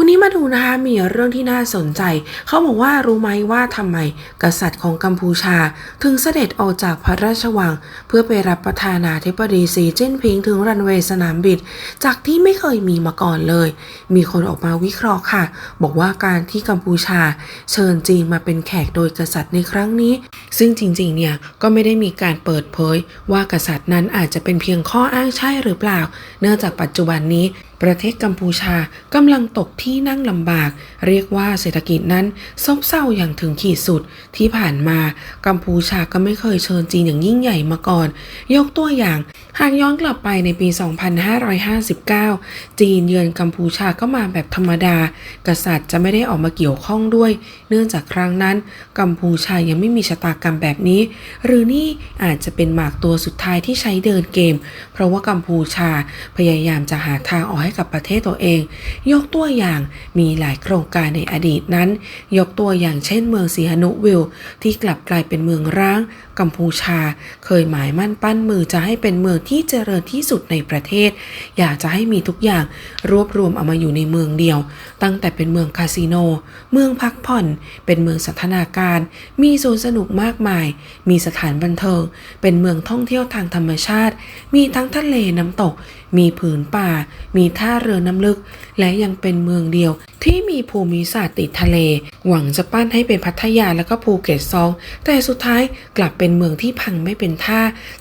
วันนี้มาดูนะคะมีเรื่องที่น่าสนใจ เขาบอกว่ารู้ไหมว่าทำไมกษัตริย์ของกัมพูชา ถึงเสด็จออกจากพระราชวัง เพื่อไปรับประธานาธิบดีสีจิ้นผิงถึงรันเวย์สนามบิน จากที่ไม่เคยมีมาก่อนเลย มีคนออกมาวิเคราะห์ค่ะ บอกว่าการที่กัมพูชา เชิญจีนมาเป็นแขกโดยกษัตริย์ในครั้งนี้ ซึ่งจริงๆเนี่ยก็ไม่ได้มีการเปิดเผย ว่ากษัตริย์นั้นอาจจะเป็นเพียงข้ออ้างใช่หรือเปล่า เนื่องจากปัจจุบันนี้ประเทศกัมพูชากำลังตกที่นั่งลำบาก เรียกว่าเศรษฐกิจนั้นซบเซาอย่างถึงขีดสุด ที่ผ่านมากัมพูชาก็ไม่เคยเชิญจีนอย่างยิ่งใหญ่มาก่อน ยกตัวอย่างหากย้อนกลับไปในปี 2559 จีนเยือนกัมพูชาก็มาแบบธรรมดา กษัตริย์จะไม่ได้ออกมาเกี่ยวข้องด้วย เนื่องจากครั้งนั้น กัมพูชายังไม่มีชะตากรรมแบบนี้ หรือนี่อาจจะเป็นหมากตัวสุดท้ายที่ใช้เดินเกม เพราะว่ากัมพูชาพยายามจะหาทางออกให้กับประเทศตัวเอง ยกตัวอย่างมีหลายโครงการในอดีตนั้น ยกตัวอย่างเช่นเมืองสีหนุวิลที่กลับกลายเป็นเมืองร้าง กัมพูชา เคยหมายมั่นปั้นมือจะให้เป็นเมืองที่เจริญที่สุดในประเทศ อยากจะให้มีทุกอย่างรวบรวมเอามาอยู่ในเมืองเดียว ตั้งแต่เป็นเมืองคาสิโน เมืองพักผ่อน เป็นเมืองสันทนาการ มีสวนสนุกมากมาย มีสถานบันเทิง เป็นเมืองท่องเที่ยวทางธรรมชาติ มีทั้งทะเลน้ำตก มีผืนป่า มีท่าเรือน้ำลึก และยังเป็นเมืองเดียวที่มีภูมิศาสตร์ติดทะเล หวังจะปั้นให้เป็นพัทยาแล้วก็ภูเก็ตซอง แต่สุดท้ายกลับเป็นเมืองที่พังไม่เป็นท่า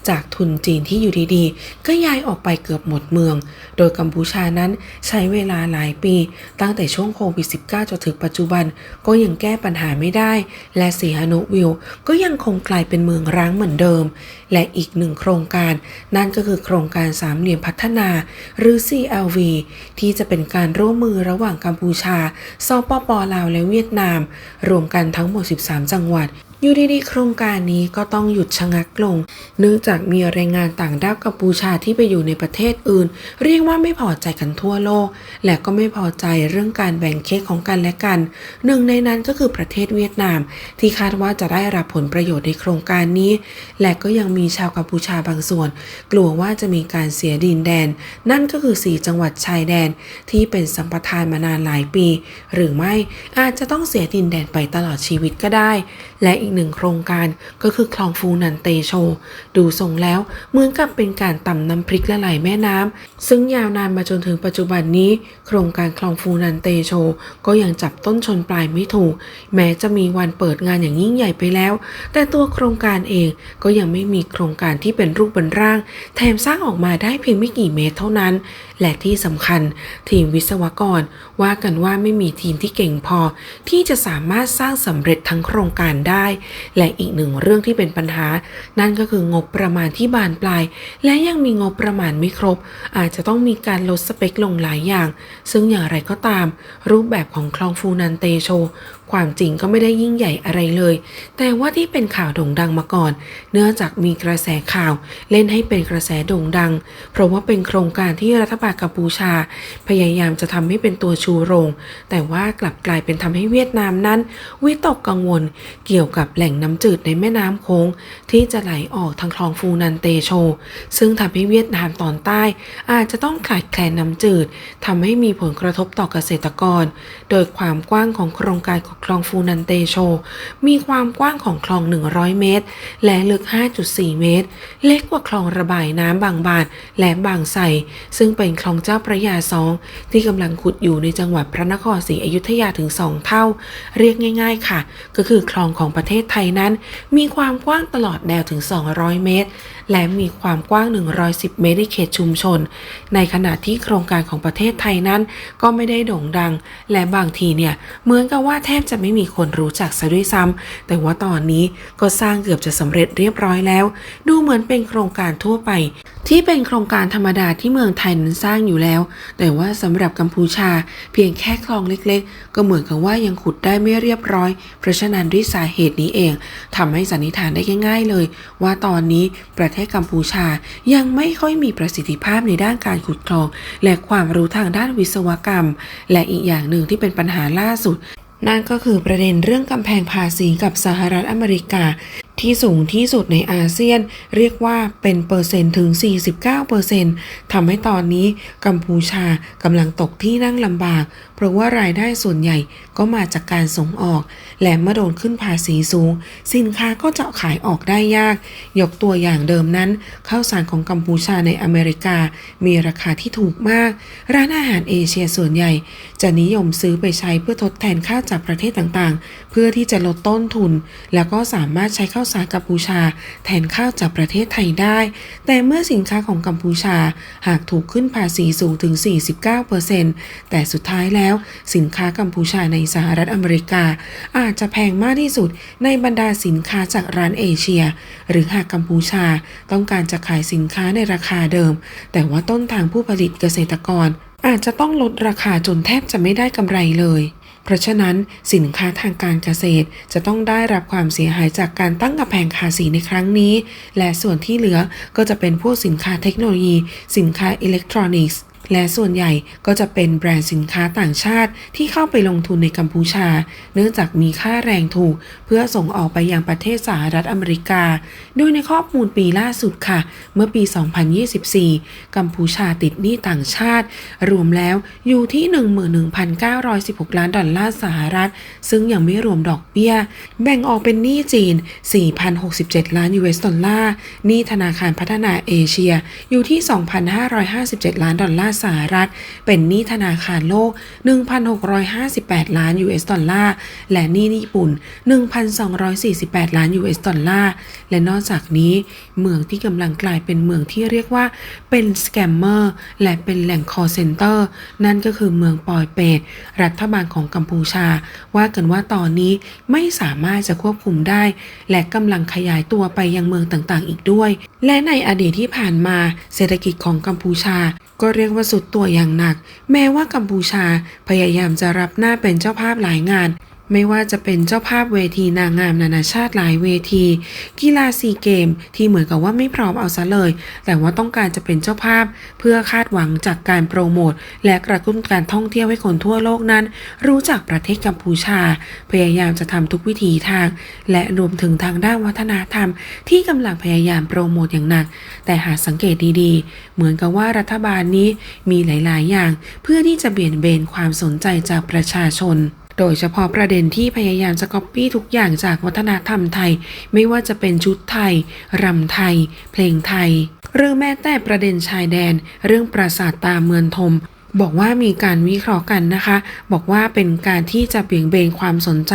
จากทุนจีนที่อยู่ดีๆ ก็ย้ายออกไปเกือบหมดเมือง โดยกัมพูชานั้นใช้เวลาหลายปี ตั้งแต่ช่วงโควิด -19 จนถึงปัจจุบัน ก็ยังแก้ปัญหาไม่ได้ และสีหนุวิลก็ยังคงกลายเป็นเมืองร้างเหมือนเดิม และอีกหนึ่งโครงการ นั่นก็คือโครงการสามเหลี่ยมพัฒนา หรือ CLV ที่จะเป็นการร่วมมือระหว่างกัมพูชาสปปลาวและเวียดนาม รวมกันทั้งหมด 13 จังหวัด อยู่ดีๆโครงการนี้ก็ต้องหยุดชะงักลง เนื่องจากมีแรงงานต่างด้าวกัมพูชาที่ไปอยู่ในประเทศอื่น เรียกว่าไม่พอใจกันทั่วโลก และก็ไม่พอใจเรื่องการแบ่งเค้กของกันและกัน หนึ่งในนั้นก็คือประเทศเวียดนาม ที่คาดว่าจะได้รับผลประโยชน์ในโครงการนี้ และก็ยังมีชาวกัมพูชาบางส่วน กลัวว่าจะมีการเสียดินแดน นั่นก็คือ 4 จังหวัดชายแดน ที่เป็นสัมปทานมานานหลายปี หรือไม่อาจจะต้องเสียดินแดนไปตลอดชีวิตก็ได้ และอีกหนึ่งโครงการก็คือคลองฟูนันเตโช ดูทรงแล้วเหมือนกับเป็นการต่ำน้ำพริกละลายแม่น้ำซึ่งยาวนานมาจนถึงปัจจุบันนี้ โครงการคลองฟูนันเตโช ก็ยังจับต้นชนปลายไม่ถูก แม้จะมีวันเปิดงานอย่างยิ่งใหญ่ไปแล้ว แต่ตัวโครงการเองก็ยังไม่มีโครงการที่เป็นรูปเป็นร่าง แถมสร้างออกมาได้เพียงไม่กี่เมตรเท่านั้น และที่สำคัญทีมวิศวกรว่ากันว่าไม่มีทีมที่เก่งพอ ที่จะสามารถสร้างสำเร็จทั้งโครงการได้ และอีกหนึ่งเรื่องที่เป็นปัญหา นั่นก็คืองบประมาณที่บานปลาย และยังมีงบประมาณไม่ครบ อาจจะต้องมีการลดสเปคลงหลายอย่าง ซึ่งอย่างไรก็ตาม รูปแบบของคลองฟูนันเตโช ความจริงก็ไม่ได้ยิ่งใหญ่อะไรเลย แต่ว่าที่เป็นข่าวโด่งดังมาก่อน เนื่องจากมีกระแสข่าว เล่นให้เป็นกระแสโด่งดัง เพราะว่าเป็นโครงการที่รัฐบาลกัมพูชา พยายามจะทำให้เป็นตัวชูโรง แต่ว่ากลับกลายเป็นทำให้เวียดนามนั้น วิตกกังวลเกี่ยวกับแหล่งน้ำจืดในแม่น้ำโค้ง ที่จะไหลออกทางคลองฟูนันเตโช ซึ่งทำให้เวียดนามตอนใต้ อาจจะต้องขาดแคลนน้ำจืดทำให้มีผลกระทบต่อเกษตรกร โดยความกว้างของโครงการของคลองฟูนันเตโช มีความกว้างของคลอง 100 เมตร และลึก 5.4 เมตร เล็กกว่าคลองระบายน้ำบางบานและบางไทรซึ่งเป็นคลองเจ้าพระยาสองที่กำลังขุดอยู่ในจังหวัดพระนครศรีอยุธยาถึง2เท่า เรียกง่าย ๆ ค่ะ ก็คือคลองของประเทศไทยนั้น มีความกว้างตลอดแนวถึง 200 เมตร และมีความกว้าง 110 เมตรในเขตชุมชน ในขณะที่โครงการของประเทศไทยนั้น ก็ไม่ได้โด่งดัง และบางทีเนี่ยเหมือนกับว่าแทบจะไม่มีคนรู้จักซะด้วยซ้ำแต่ว่าตอนนี้ก็สร้างเกือบจะสำเร็จเรียบร้อยแล้ว ดูเหมือนเป็นโครงการทั่วไป ที่เป็นโครงการธรรมดาที่เมืองไทยนั้นสร้างอยู่แล้ว แต่ว่าสำหรับกัมพูชาเพียงแค่คลองเล็กๆ ก็เหมือนกับว่ายังขุดได้ไม่เรียบร้อย เพราะฉะนั้นด้วยสาเหตุนี้เองทำให้สันนิษฐานได้ง่าย ๆ เลย ว่าตอนนี้ประเทศกัมพูชายังไม่ค่อยมีประสิทธิภาพในด้านการขุดคลอง และความรู้ทางด้านวิศวกรรม และอีกอย่างหนึ่งที่เป็นปัญหาล่าสุด นั่นก็คือประเด็นเรื่องกำแพงภาษีกับสหรัฐอเมริกา ที่สูงที่สุดในอาเซียน เรียกว่าเป็นเปอร์เซ็นต์ถึง 49%ทำให้ตอนนี้กัมพูชากำลังตกที่นั่งลำบาก เพราะว่ารายได้ส่วนใหญ่ก็มาจากการส่งออก และเมื่อโดนขึ้นภาษีสูง สินค้าก็จะขายออกได้ยาก ยกตัวอย่างเดิมนั้น ข้าวสารของกัมพูชาในอเมริกา มีราคาที่ถูกมาก ร้านอาหารเอเชียส่วนใหญ่ จะนิยมซื้อไปใช้เพื่อทดแทนข้าวจากประเทศต่างๆ เพื่อที่จะลดต้นทุน แล้วก็สามารถใช้ข้าวสากัมพูชา แทนข้าวจากประเทศไทยได้ แต่เมื่อสินค้าของกัมพูชาหากถูกขึ้นภาษีสูงถึง 49%แต่สุดท้ายแล้ว สินค้ากัมพูชาในสหรัฐอเมริกา อาจจะแพงมากที่สุดในบรรดาสินค้าจากร้านเอเชีย หรือหากกัมพูชาต้องการจะขายสินค้าในราคาเดิม แต่ว่าต้นทางผู้ผลิตเกษตรกร อาจจะต้องลดราคาจนแทบจะไม่ได้กำไรเลย เพราะฉะนั้นสินค้าทางการเกษตรจะต้องได้รับความเสียหายจากการตั้งกำแพงภาษีในครั้งนี้ และส่วนที่เหลือก็จะเป็นพวกสินค้าเทคโนโลยี สินค้าอิเล็กทรอนิกส์ และส่วนใหญ่ก็จะเป็นแบรนด์สินค้าต่างชาติที่เข้าไปลงทุนในกัมพูชา เนื่องจากมีค่าแรงถูก เพื่อส่งออกไปยังประเทศสหรัฐอเมริกา โดยในข้อมูลปีล่าสุดค่ะ เมื่อปี 2024 กัมพูชาติดหนี้ต่างชาติ รวมแล้วอยู่ที่ 11,916 ล้านดอลลาร์สหรัฐ ซึ่งยังไม่รวมดอกเบี้ย แบ่งออกเป็นหนี้จีน 4,067 ล้าน US ดอลลาร์ หนี้ธนาคารพัฒนาเอเชียอยู่ที่ 2,557 ล้านดอลลาร์สหรัฐ เป็นหนี้ธนาคารโลก 1,658 ล้าน US ดอลลาร์ และหนี้ญี่ปุ่น 1,248 ล้าน US ดอลลาร์ และนอกจากนี้ เมืองที่กำลังกลายเป็นเมืองที่เรียกว่าเป็นสแกมเมอร์และเป็นแหล่งคอเซ็นเตอร์นั่นก็คือเมืองปอยเปตรัฐบาลของกัมพูชา ว่ากันว่าตอนนี้ไม่สามารถจะควบคุมได้ และกำลังขยายตัวไปยังเมืองต่างๆ อีกด้วย และในอดีตที่ผ่านมาเศรษฐกิจของกัมพูชา ก็เรียกว่าสุดตัวอย่างหนัก แม้ว่ากัมพูชาพยายามจะรับหน้าเป็นเจ้าภาพหลายงาน ไม่ว่าจะเป็นเจ้าภาพเวทีนางงามนานาชาติหลายเวที กีฬาซีเกมที่เหมือนกับว่าไม่พร้อมเอาซะเลย แต่ว่าต้องการจะเป็นเจ้าภาพ เพื่อคาดหวังจากการโปรโมท และกระตุ้นการท่องเที่ยวให้คนทั่วโลกนั้น รู้จักประเทศกัมพูชา พยายามจะทำทุกวิถีทาง และรวมถึงทางด้านวัฒนธรรม ที่กำลังพยายามโปรโมทอย่างหนัก แต่หากสังเกตดีๆ เหมือนกับว่ารัฐบาลนี้มีหลาย ๆ อย่าง เพื่อที่จะเบี่ยนเบนความสนใจจากประชาชน โดยเฉพาะประเด็นที่พยายามจะก๊อปปี้ทุกอย่างจากวัฒนธรรมไทย ไม่ว่าจะเป็นชุดไทยรำไทย เพลงไทยหรือแม้แต่ประเด็นชายแดน เรื่องปราสาทตาเมืองทม บอกว่ามีการวิเคราะห์กันนะคะ บอกว่าเป็นการที่จะเบี่ยงเบนความสนใจ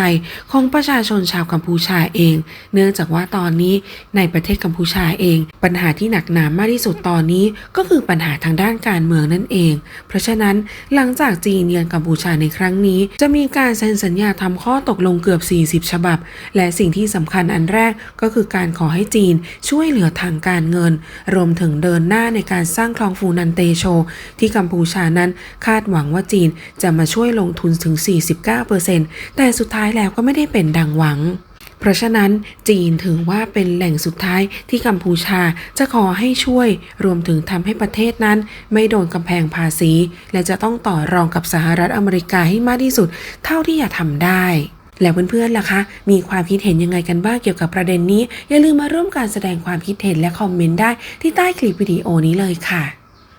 ของประชาชนชาวกัมพูชาเอง เนื่องจากว่าตอนนี้ในประเทศกัมพูชาเอง ปัญหาที่หนักหนามากที่สุดตอนนี้ก็คือปัญหาทางด้านการเมืองนั่นเอง เพราะฉะนั้นหลังจากจีนเยือนกัมพูชาในครั้งนี้ จะมีการเซ็นสัญญาทำข้อตกลงเกือบ 40 ฉบับ และสิ่งที่สำคัญอันแรกก็คือการขอให้จีนช่วยเหลือทางการเงิน รวมถึงเดินหน้าในการสร้างคลองฟูนันเตโช ที่กัมพูชานั้นคาดหวังว่าจีนจะมาช่วยลงทุนถึง 49%แต่สุดท้ายแล้วก็ไม่ได้เป็นดังหวังเพราะฉะนั้นจีนถือว่าเป็นแหล่งสุดท้ายที่กัมพูชาจะขอให้ช่วย รวมถึงทำให้ประเทศนั้น ไม่โดนกำแพงภาษี และจะต้องต่อรองกับสหรัฐอเมริกาให้มากที่สุด เท่าที่จะทำได้ แล้วเพื่อนๆล่ะคะ มีความคิดเห็นยังไงกันบ้างเกี่ยวกับประเด็นนี้ อย่าลืมมาร่วมการแสดงความคิดเห็นและคอมเมนต์ได้ที่ใต้คลิปวิดีโอนี้เลยค่ะ